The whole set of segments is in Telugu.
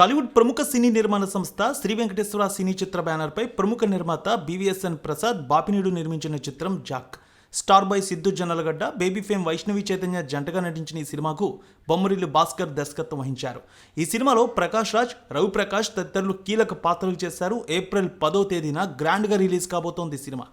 టాలీవుడ్ ప్రముఖ సినీ నిర్మాణ సంస్థ శ్రీ వెంకటేశ్వర సినీ చిత్ర బ్యానర్పై ప్రముఖ నిర్మాత బీవీఎస్ఎన్ ప్రసాద్ బాపినీడు నిర్మించిన చిత్రం Jack. Star boy Siddhu Jonnalagadda Baby fame Vaishnavi Chaitanya జంటగా నటించిన ఈ సినిమాకు బొమ్మరిల్లు భాస్కర్ దర్శకత్వం వహించారు. ఈ సినిమాలో ప్రకాష్ రాజ్ రవిప్రకాష్ తదితరులు కీలక పాత్రలు చేశారు. ఏప్రిల్ పదో తేదీన గ్రాండ్గా రిలీజ్ కాబోతోంది సినిమా.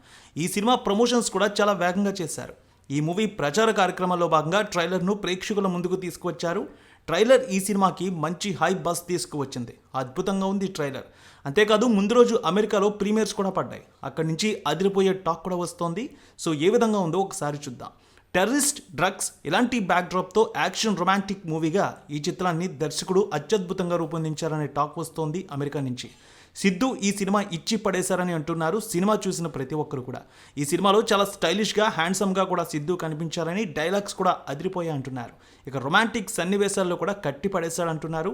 ఈ సినిమా ప్రమోషన్స్ కూడా చాలా వేగంగా చేశారు. ఈ మూవీ ప్రచార కార్యక్రమంలో భాగంగా ట్రైలర్ను ప్రేక్షకుల ముందుకు తీసుకువచ్చారు. ట్రైలర్ ఈ సినిమాకి మంచి హై బస్ తీసుకువచ్చింది. అద్భుతంగా ఉంది ట్రైలర్. అంతేకాదు ముందు రోజు అమెరికాలో ప్రీమియర్స్ కూడా పడ్డాయి. అక్కడి నుంచి అదిరిపోయే టాక్ కూడా వస్తోంది. సో ఏ విధంగా ఉందో ఒకసారి చూద్దాం. టెర్రిస్ట్ డ్రగ్స్ ఇలాంటి బ్యాక్డ్రాప్తో యాక్షన్ రొమాంటిక్ మూవీగా ఈ చిత్రాన్ని దర్శకుడు అత్యద్భుతంగా రూపొందించారనే టాక్ వస్తోంది అమెరికా నుంచి. సిద్ధు ఈ సినిమా ఇచ్చి పడేశారని అంటున్నారు సినిమా చూసిన ప్రతి ఒక్కరు కూడా. ఈ సినిమాలో చాలా స్టైలిష్గా హ్యాండ్సమ్గా కూడా సిద్ధు కనిపించారని డైలాగ్స్ కూడా అదిరిపోయాయి అంటున్నారు. ఇక రొమాంటిక్ సన్నివేశాల్లో కూడా కట్టి పడేశాడంటున్నారు.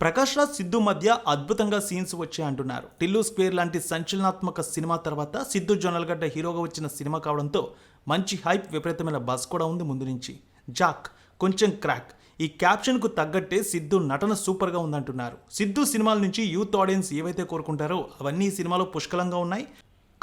ప్రకాష్ రాజ్ సిద్ధు మధ్య అద్భుతంగా సీన్స్ వచ్చాయి అంటున్నారు. టిల్లు స్క్వేర్ లాంటి సంచలనాత్మక సినిమా తర్వాత సిద్ధు జొన్నలగడ్డ హీరోగా వచ్చిన సినిమా కావడంతో మంచి హైప్ విపరీతమైన బస్ కూడా ఉంది ముందు నుంచి. జాక్ కొంచెం క్రాక్. ఈ క్యాప్షన్కు తగ్గట్టే సిద్ధు నటన సూపర్గా ఉందంటున్నారు. సిద్ధు సినిమాల నుంచి యూత్ ఆడియన్స్ ఏవైతే కోరుకుంటారో అవన్నీ సినిమాలో పుష్కలంగా ఉన్నాయి.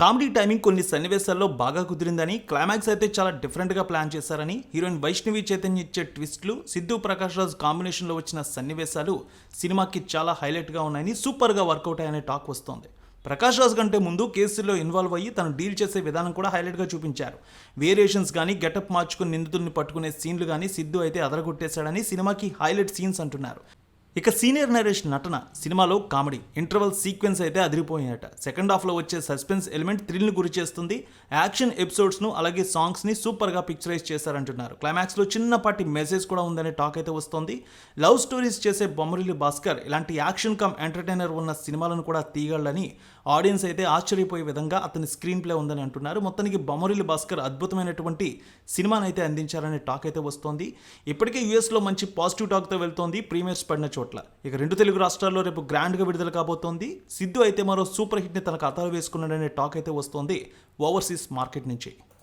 కామెడీ టైమింగ్ కొన్ని సన్నివేశాల్లో బాగా కుదిరిందని క్లైమాక్స్ అయితే చాలా డిఫరెంట్గా ప్లాన్ చేశారని హీరోయిన్ వైష్ణవి చైతన్య ఇచ్చే ట్విస్ట్లు సిద్ధు ప్రకాష్ రాజ్ కాంబినేషన్లో వచ్చిన సన్నివేశాలు సినిమాకి చాలా హైలైట్గా ఉన్నాయని సూపర్గా వర్కౌట్ అయ్యనే టాక్ వస్తోంది. ప్రకాష్ రాజ్ కంటే ముందు కేసుల్లో ఇన్వాల్వ్ అయ్యి తను డీల్ చేసే విధానం కూడా హైలైట్గా చూపించారు. వేరియేషన్స్ కానీ గెటప్ మార్చుకుని నిందితుల్ని పట్టుకునే సీన్లు కానీ సిద్ధు అయితే అదరగొట్టేశాడని సినిమాకి హైలైట్ సీన్స్ అంటున్నారు. ఇక సీనియర్ నరేష్ నటన సినిమాలో కామెడీ ఇంటర్వల్ సీక్వెన్స్ అయితే అదిరిపోయాయట. సెకండ్ హాఫ్లో వచ్చే సస్పెన్స్ ఎలిమెంట్ థ్రిల్ని గురి చేస్తుంది. యాక్షన్ ఎపిసోడ్స్ను అలాగే సాంగ్స్ని సూపర్గా పిక్చరైజ్ చేశారంటున్నారు. క్లైమాక్స్లో చిన్నపాటి మెసేజ్ కూడా ఉందనే టాక్ అయితే వస్తుంది. లవ్ స్టోరీస్ చేసే బొమ్మరిల్లి భాస్కర్ ఇలాంటి యాక్షన్ కమ్ ఎంటర్టైనర్ ఉన్న సినిమాలను కూడా తీయగలని ఆడియన్స్ అయితే ఆశ్చర్యపోయే విధంగా అతని స్క్రీన్ ప్లే ఉందని అంటున్నారు. మొత్తానికి బొమ్మరిల్లి భాస్కర్ అద్భుతమైనటువంటి సినిమాను అయితే అందించారనే టాక్ అయితే వస్తోంది. ఇప్పటికే యూఎస్లో మంచి పాజిటివ్ టాక్తో వెళ్తోంది. ప్రీమియర్స్ పడిన చోట చోట్ల. ఇక రెండు తెలుగు రాష్ట్రాల్లో రేపు గ్రాండ్గా విడుదల కాబోతోంది. సిద్ధు అయితే మరో సూపర్ హిట్ని తన ఖాతాలో వేసుకున్నాడనే టాక్ అయితే వస్తోంది ఓవర్సీస్ మార్కెట్ నుంచి.